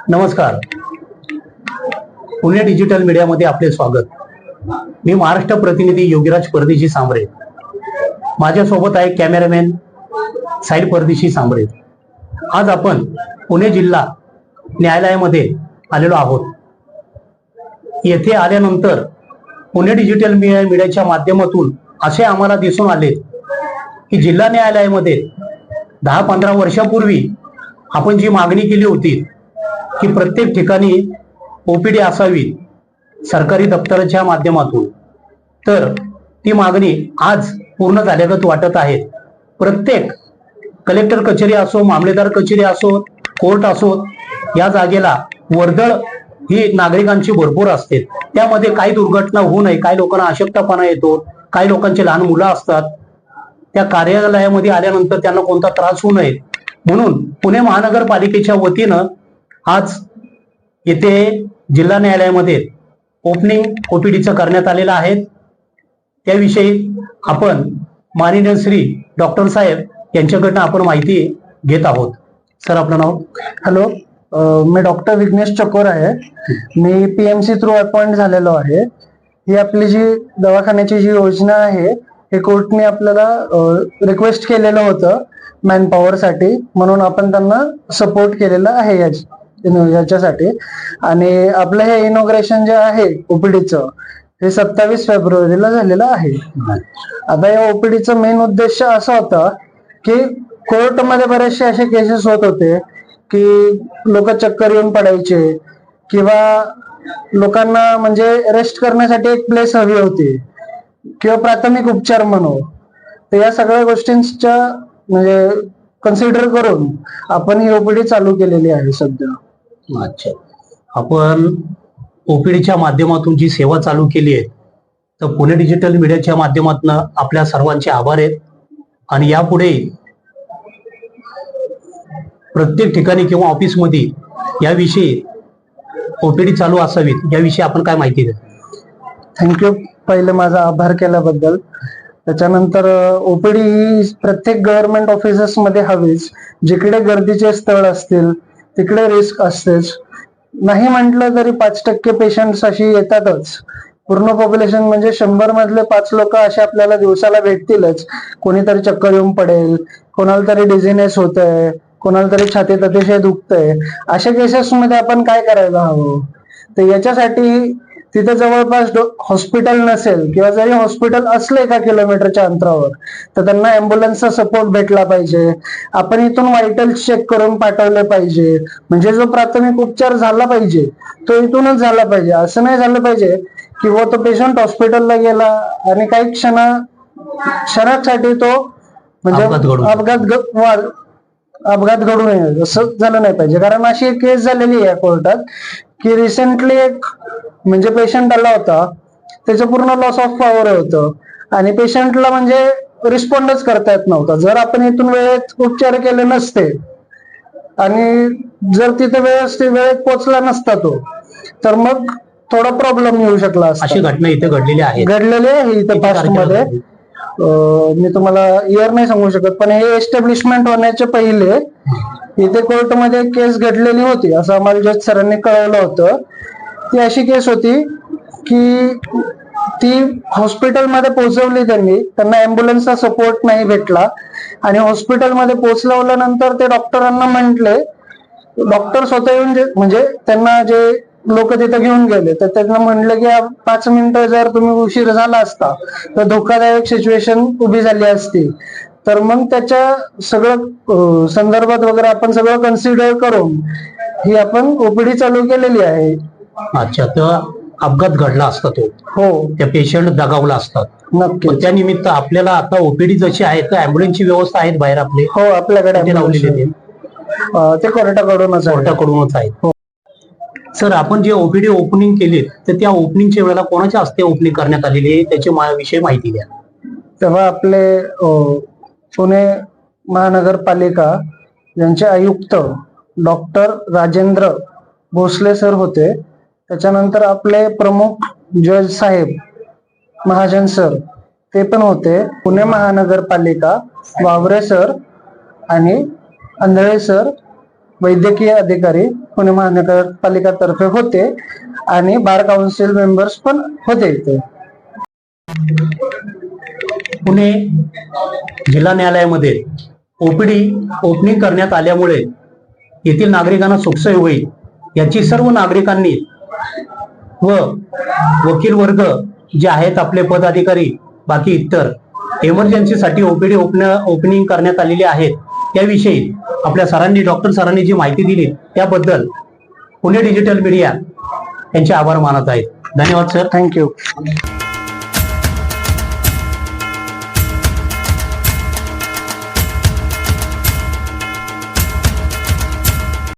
नमस्कार. पुणे डिजिटल मीडियामध्ये आपले स्वागत. मी महाराष्ट्र प्रतिनिधी योगीराज परदेशी सांबरे. माझ्यासोबत आहे कॅमेरामॅन साईड परदेशी सांबरे. आज आपण पुणे जिल्हा न्यायालयामध्ये आलेलो आहोत. येथे आल्यानंतर पुणे डिजिटल मीडिया मीडियाच्या माध्यमातून असे आम्हाला दिसून आले की जिल्हा न्यायालयामध्ये दहा पंधरा वर्षापूर्वी आपण जी मागणी केली होती की प्रत्येक ठिकाणी ओपीडी असावी सरकारी दप्तराच्या माध्यमातून. तर ती मागणी आज पूर्ण झाल्यागत वाटत आहे. प्रत्येक कलेक्टर कचेरी असो मामलेदार कचेरी असो कोर्ट असो या जागेला वर्दळ ही नागरिकांची भरपूर असते. त्यामध्ये काही दुर्घटना होऊ नये काही लोकांना अशक्तपणा येतो काही लोकांचे लहान मुलं असतात. त्या कार्यालयामध्ये आल्यानंतर त्यांना कोणता त्रास होऊ नये. म्हणून पुणे महानगरपालिकेच्या वतीनं आज येथे जिल्हा न्यायालयामध्ये ओपनिंग ओपीडीचं करण्यात आलेलं आहे. त्याविषयी आपण माननीय श्री डॉक्टर साहेब यांच्याकडनं आपण माहिती घेत आहोत. सर आपलं नाव? हॅलो मी डॉक्टर विघ्नेश चकोर आहे. मी P M C through appoint झालेलो आहे. ही आपली जी दवाखान्याची जी योजना आहे हे कोर्टने आपल्याला रिक्वेस्ट केलेलं होतं मॅन पॉवरसाठी म्हणून आपण त्यांना सपोर्ट केलेला आहे याची. याच्यासाठी. आणि आपलं हे इनॉग्रेशन जे आहे ओपीडीचं हे सत्तावीस फेब्रुवारीला झालेलं आहे. आता या ओपीडीचा मेन उद्देश असा होता की कोर्टमध्ये बरेचसे असे केसेस होत होते की लोक चक्कर येऊन पडायचे किंवा लोकांना म्हणजे रेस्ट करण्यासाठी एक प्लेस हवी होती किंवा प्राथमिक उपचार म्हणू. तर या सगळ्या गोष्टींच्या म्हणजे कन्सिडर करून आपण ही ओपीडी चालू केलेली आहे सध्या. अच्छा. आपण ओपीडीच्या माध्यमातून जी सेवा चालू केली आहे तर पुणे डिजिटल मीडियाच्या माध्यमातून आपल्या सर्वांचे आभार आहेत. आणि यापुढे प्रत्येक ठिकाणी किंवा ऑफिसमध्ये याविषयी ओपीडी चालू असावीत याविषयी आपण काय माहिती द्या थँक्यू पहिले माझा आभार केल्याबद्दल. त्याच्यानंतर ओपीडी प्रत्येक गव्हर्नमेंट ऑफिसेसमध्ये हवीच. जिकडे गर्दीचे स्थळ असतील तिकडे रिस्क असतेच. नाही म्हटलं तरी पाच टक्के पेशंट अशी येतातच. पूर्ण पॉप्युलेशन म्हणजे शंभर मधले पाच लोक असे आपल्याला दिवसाला भेटतीलच. कोणीतरी चक्कर येऊन पडेल कोणाला तरी डिझिनेस होत आहे कोणाला तरी छातीत अतिशय दुखतंय. अशा केसेस मध्ये आपण काय करायला हवं? तर याच्यासाठी तिथे जवळपास हॉस्पिटल नसेल किंवा जरी हॉस्पिटल असलं एका किलोमीटरच्या अंतरावर तर त्यांना अँब्युलन्सचा सपोर्ट भेटला पाहिजे. आपण इथून व्हायटल चेक करून पाठवले पाहिजे. म्हणजे जो प्राथमिक उपचार झाला पाहिजे तो इथूनच झाला पाहिजे. असं नाही झालं पाहिजे की व तो पेशंट हॉस्पिटलला गेला आणि काही क्षणा क्षणासाठी तो म्हणजे अपघात अपघात घडू नये असं झालं नाही पाहिजे. कारण अशी एक केस झालेली आहे कोर्टात की रिसेंटली एक म्हणजे पेशंट आला होता. त्याचं पूर्ण लॉस ऑफ पॉवर होतं. आणि पेशंटला म्हणजे रिस्पॉन्डच करता येत नव्हता. जर आपण इथून वेळेत उपचार केले नसते आणि जर तिथे व्यवस्थित वेळेत पोहोचला नसता तो तर मग थोडा प्रॉब्लेम येऊ शकला अशी घटना इथे घडलेली आहे. घडलेली आहे इथे पास्टमध्ये. मी तुम्हाला इयर नाही सांगू शकत पण हे एस्टॅब्लिशमेंट होण्याच्या पहिले इथे कोर्टमध्ये केस घडलेली होती असं आम्हाला जज सरांनी कळवलं होतं. ती अशी केस होती की ती हॉस्पिटलमध्ये पोहोचवली त्यांनी त्यांना ऍम्ब्युलन्सचा सपोर्ट नाही भेटला. आणि हॉस्पिटलमध्ये पोहोचवल्यानंतर ते डॉक्टरांना म्हटले डॉक्टर स्वतः येऊन जे म्हणजे त्यांना जे लोक तिथे घेऊन गेले. तर त्यांना म्हणलं की "आ, पाच मिनिटं जर तुम्ही उशीर झाला असता तर धोकादायक सिच्युएशन उभी झाली असती. तर मग त्याच्या सगळं संदर्भात वगैरे आपण सगळं कन्सिडर करून ही आपण ओपीडी चालू केलेली आहे. अच्छा तर अपघात घडला असता तो. हो. त्या पेशंट दगावला असतात. नक्की त्या निमित्त आपल्याला आता ओपीडी जशी आहे तर अँब्युलन्सची व्यवस्था आहे बाहेर आपले? हो आपल्याकडे लावलेले ते ते कोर्टाकडूनच आहे. कोर्टाकडूनच आहेत सर आपण जे ओपीडी ओपनिंग केली तर त्या ओपनिंगच्या वेळेला कोणाच्या हस्ते ओपनिंग करण्यात आलेली आहे? त्याची विषयी माहिती द्या. तेव्हा आपले पुणे महानगरपालिका यांचे आयुक्त डॉक्टर राजेंद्र भोसले सर होते. त्याच्यानंतर आपले प्रमुख जज साहेब महाजन सर ते पण होते. पुणे महानगरपालिका वावरे सर आणि आंधळे सर वैद्यकीय अधिकारी पुणे महानगरपालिकातर्फे होते आणि बार काउन्सिल मेंबर्स पण होते इथे. पुणे जिल्हा न्यायालयामध्ये ओपीडी ओपनिंग करण्यात आल्यामुळे येथील नागरिकांना सुखसोय होईल याची सर्व नागरिकांनी व वकील वर्ग जे आहेत आपले पदाधिकारी बाकी इतर इमर्जन्सीसाठी ओपीडी ओपन ओपनिंग करण्यात आलेली आहेत. त्याविषयी आपल्या सरांनी डॉक्टर सरांनी जी माहिती दिली त्याबद्दल पुणे डिजिटल मीडिया यांचे आभार मानत आहेत. धन्यवाद सर. थँक्यू